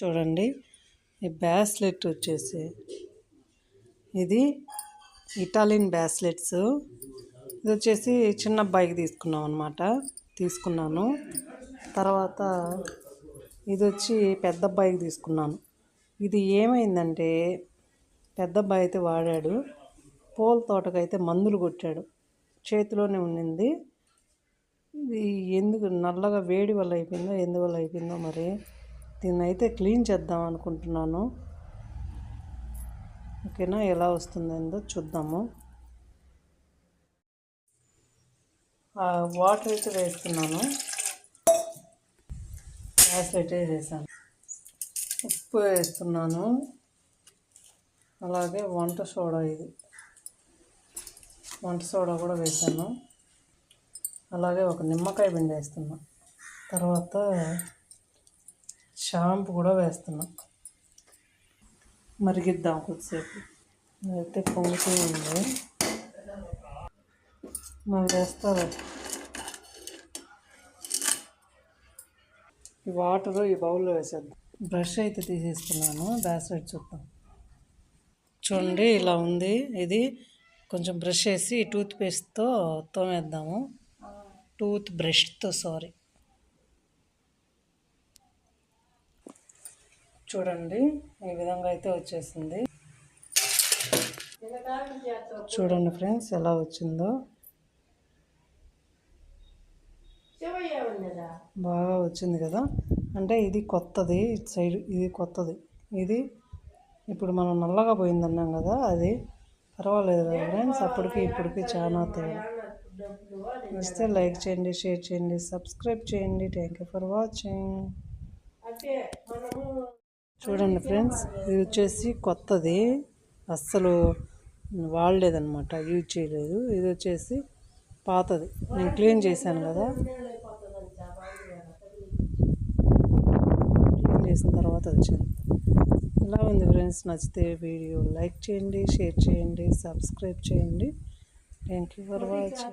చూడండి. ఈ బ్యాస్లెట్ వచ్చేసి. ఇది ఇటాలియన్ బ్యాస్లెట్స్. ఇది వచ్చేసి చిన్న అబ్బాయికి తీసుకున్నాం అనమాట తీసుకున్నాను. తర్వాత ఇది వచ్చి పెద్ద అబ్బాయికి తీసుకున్నాను. ఇది ఏమైందంటే పెద్ద అబ్బాయి అయితే వాడాడు. పూల తోటకైతే మందులు కొట్టాడు. చేతిలోనే ఉండింది ఇది ఎందుకు నల్లగా వేడి వల్ల అయిపోయిందో? ఎందువల్ల అయిపోయిందో మరి? దీన్ని అయితే క్లీన్ చేద్దాం అనుకుంటున్నాను. ఓకేనా? ఎలా వస్తుందో చూద్దాము. వాటర్ అయితే వేస్తున్నాను. గ్యాస్ వేసాను. ఉప్పు వేస్తున్నాను. అలాగే వంట సోడా ఇది. వంట సోడా కూడా వేసాను. అలాగే ఒక నిమ్మకాయ పిండి వేస్తున్నాను తర్వాత షాంపు కూడా వేస్తున్నాం. మరిగిద్దాం కొద్దిసేపు. అయితే పొంగుతూ ఉంది. మరి వేస్తారు ఈ వాటర్ ఈ బౌల్లో వేసేద్దాం. బ్రష్ అయితే తీసేసుకున్నాను సైడ్ చూద్దాం. చూడండి ఇలా ఉంది. ఇది కొంచెం బ్రష్ వేసి టూత్ పేస్ట్తో తోమేద్దాము. టూత్ బ్రష్తో సారీ. చూడండి ఈ విధంగా అయితే వచ్చేసింది. చూడండి ఫ్రెండ్స్ ఎలా వచ్చిందో. బాగా వచ్చింది కదా. అంటే ఇది కొత్తది ఇటు సైడ్ ఇది కొత్తది. ఇది ఇప్పుడు మనం నల్లగా పోయింది అన్నాం కదా అది పర్వాలేదు కదా ఫ్రెండ్స్ అప్పటికి ఇప్పటికి చాలా తేడా. వస్తే లైక్ చేయండి షేర్ చేయండి సబ్స్క్రైబ్ చేయండి. థ్యాంక్ యూ ఫర్ వాచింగ్ చూడండి ఫ్రెండ్స్ ఇది వచ్చేసి కొత్తది. అస్సలు వాడలేదనమాట యూజ్ చేయలేదు. ఇది వచ్చేసి పాతది. నేను క్లీన్ చేశాను కదా. క్లీన్ చేసిన తర్వాత వచ్చింది. ఎలా ఉంది ఫ్రెండ్స్ నచ్చితే వీడియో లైక్ చేయండి షేర్ చేయండి సబ్స్క్రైబ్ చేయండి. Thank you for watching